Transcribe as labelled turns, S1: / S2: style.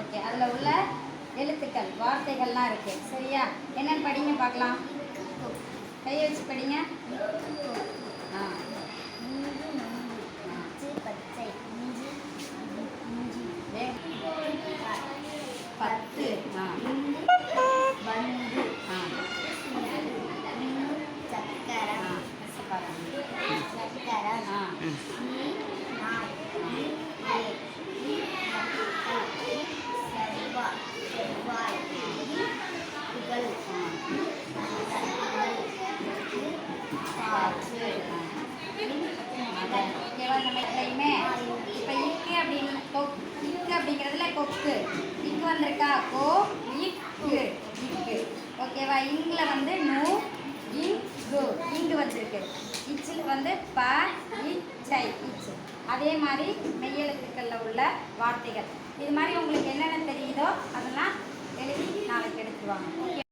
S1: Okay அதில் உள்ள எழுத்துக்கள் வார்த்தைகள்லாம் இருக்குது சரியா? என்னென்னு படிங்க பார்க்கலாம். கையை வச்சு படிங்க. கொக்கு இக்கு வந்திருக்கா கோ இக்கு இக்கு ஓகேவா இங்கில் வந்து நூ இங்கு இங்கு வந்திருக்கு இச்சில் வந்து ப இச்சை அதே மாதிரி மெய்யெழுத்துக்களில் உள்ள வார்த்தைகள். இது மாதிரி உங்களுக்கு என்னென்ன தெரியுதோ அதெல்லாம் எழுதி நாளைக்கு எடுத்துருவாங்க